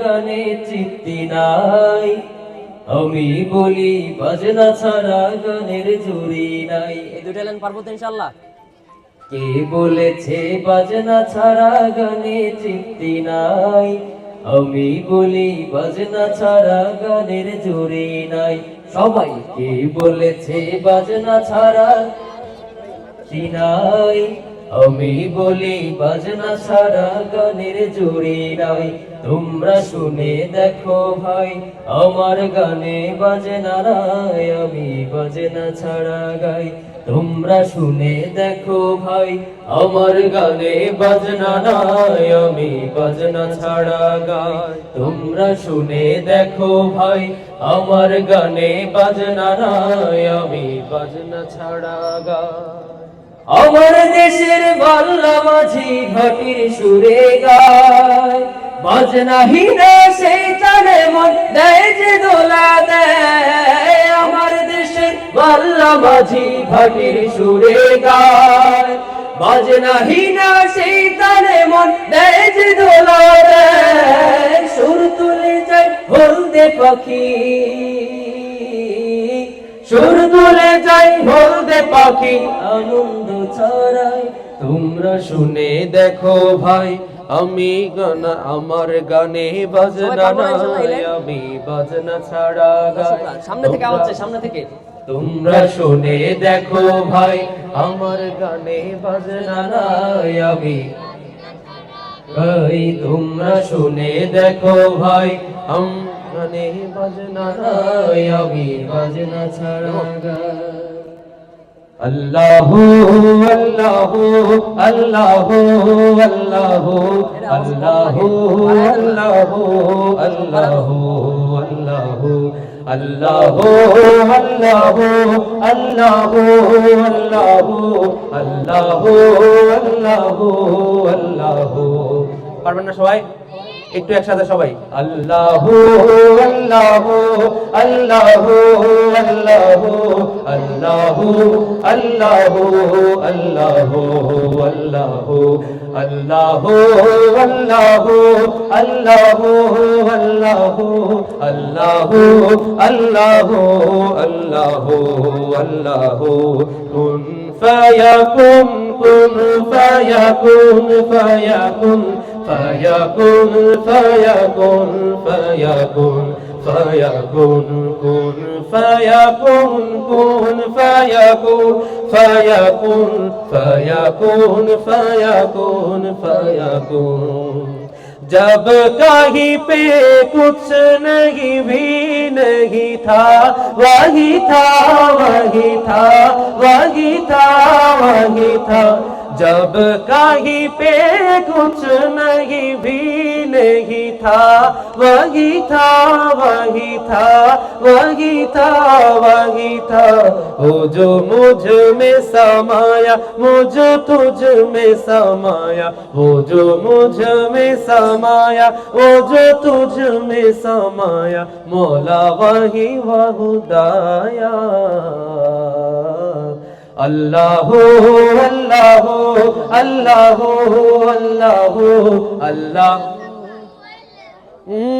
গানে চিত্তি নাই। আমি বলি বাজনা ছাড়া গানের জুড়ি নাই। এই দুইটা লাইন পারব তো ইনশাল্লাহ কে বলেছে বাজনা ছাড়া গানে চিত্তি নাই? আমি বলি বাজনা ছাড়া গানের জুড়ি নাই। সবাই কে বলেছে বাজনা ছাড়া নাই? আমি বলি, বাজনা ছাড়া গানের জুড়ি নাই। তোমরা শুনে দেখো ভাই, আমার গানে বাজনা রায় আমি বাজনা ছাড়া গাই। তোমরা শুনে দেখো ভাই, আমার গানে বাজনা নাই। আমি বাজনা ছাড়া গাই। তোমরা শুনে দেখো ভাই, আমার গানে বাজনা নাই। আমি বাজনা ছাড়া গাই। আমার দেশের বাল্লা মাঝি ঘটির সুরে গায়। বাজনা হিনা সেই তারে মন দেয় যে দোলা দেয়। আমার দেশের বাল্লা মাঝি ঘটির সুরে গায়। বাজনা হিনা সেই তারে মন দেয় যে দোলা দেয়। সুর তুলে যায় হলদে পাখি। সুর তুলে যাই হলদে পাখি আনন্দ ছড়াই তোমরা শুনে দেখো ভাই আমি গানা আমার গানে বাজনা নাই, আমি বাজনা ছাড়া গাই সামনে থেকে আওয়াজ সামনে থেকে। তোমরা শুনে দেখো ভাই আমার গানে বাজনা নাই আমি গাই। তোমরা শুনে দেখো ভাই আম গানে বাজনা নাই আমি বাজনা ছাড়া গাই। আল্লাহ আল্লাহ আল্লাহ আল্লাহ আল্লাহ আল্লাহ আল্লাহ আল্লাহ আল্লাহ আল্লাহ আল্লাহ আল্লাহ আল্লাহ পারবেন না সবাই একটু একসাথে সবাই আল্লাহ আল্লাহ আল্লাহ আল্লাহ আল্লাহ আল্লাহ আল্লাহ আল্লাহ আল্লাহ আল্লাহ আল্লাহ আল্লাহ আল্লাহ আল্লাহ কুন ফায়াকুন কুন ফায়াকুন ফায়াকুন فيكن فيكن فيكن فيكن كن فيكن كن فيكن فيكن فيكن فيكن فيكن जब कहीं पे कुछ नहीं भी नहीं था वही था वही था वही था वही था जब कहीं पे कुछ नहीं भी नहीं था वही था वही था वही था वही था वो जो मुझ में समाया मुझ तुझ में समाया वो जो मुझ में समाया वो जो तुझ में समाया मौला वही वहुदाया अल्लाह अल्लाह अल्लाह अल्लाह अल्लाह হুম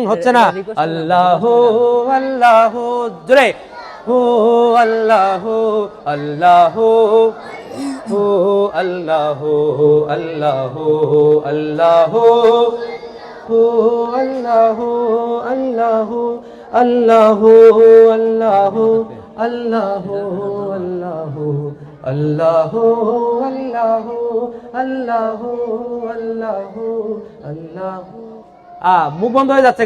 হচ্ছে না আল্লাহ আল্লাহ জোরে হো আল্লাহ আল্লাহ হো আল্লাহ আল্লাহ আল্লাহ হো আল্লাহ আল্লাহ আল্লাহ আল্লাহ আল্লাহ আল্লাহ আল্লাহ আল্লাহ আল্লাহ আল্লাহ আল্লাহ আ মুখ বন্ধ হয়ে যাচ্ছে